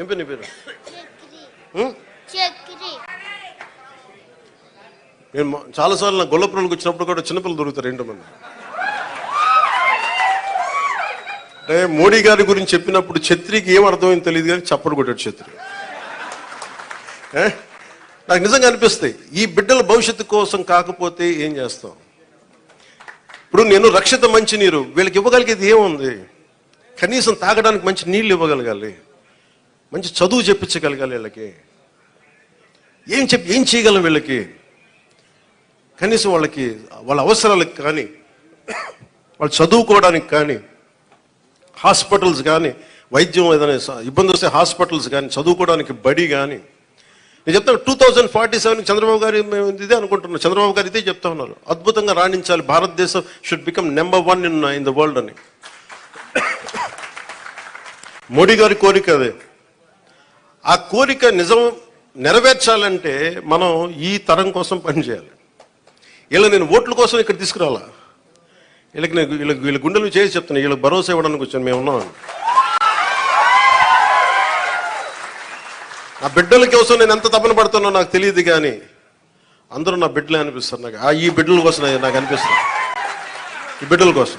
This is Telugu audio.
ఏం పేరు నీ పేరు? నేను చాలాసార్లు నా వచ్చినప్పుడు కూడా చిన్నపిల్లలు దొరుకుతారు ఏంటో మంది అంటే మోడీ గారి గురించి చెప్పినప్పుడు ఛత్రికి ఏం అర్థమైంది తెలియదు కానీ చప్పడు కొట్టాడు ఛత్రి? నాకు నిజంగా అనిపిస్తాయి ఈ బిడ్డల భవిష్యత్తు కోసం కాకపోతే ఏం చేస్తాం? ఇప్పుడు నేను రక్షిత మంచి నీరు వీళ్ళకి ఇవ్వగలిగేది ఏముంది? కనీసం తాగడానికి మంచి నీళ్ళు ఇవ్వగలగాలి. మంచి చదువు చెప్పించగలగాలి వీళ్ళకి. ఏం చెప్పి ఏం చేయగలం వీళ్ళకి? కనీసం వాళ్ళకి వాళ్ళ అవసరాలకు కానీ వాళ్ళు చదువుకోవడానికి కానీ హాస్పిటల్స్ కానీ వైద్యం ఏదైనా ఇబ్బంది వస్తే హాస్పిటల్స్ కానీ చదువుకోవడానికి బడి కానీ. నేను చెప్తాను two thousand forty seven Chandrababu garu మేము ఇదే అనుకుంటున్నాం. చంద్రబాబు గారు ఇదే చెప్తా ఉన్నారు. అద్భుతంగా రాణించాలి. భారతదేశం should become number one in in the world అని. మోడీ గారి కోరిక అదే. ఆ కోరిక నిజం నెరవేర్చాలంటే మనం ఈ తరం కోసం పనిచేయాలి వీళ్ళ నేను ఓట్ల కోసం ఇక్కడ తీసుకురాలా? వీళ్ళకి నేను వీళ్ళకి వీళ్ళ గుండెలు చేసి చెప్తున్నాను వీళ్ళకి భరోసా ఇవ్వడానికి వచ్చాను. మేము ఉన్నాం. నా బిడ్డల కోసం నేను ఎంత తపన పడుతున్నా నాకు తెలియదు కానీ అందరూ నా బిడ్డలే అనిపిస్తారు నాకు. ఆ ఈ బిడ్డల కోసం నాకు అనిపిస్తుంది. ఈ బిడ్డల కోసం.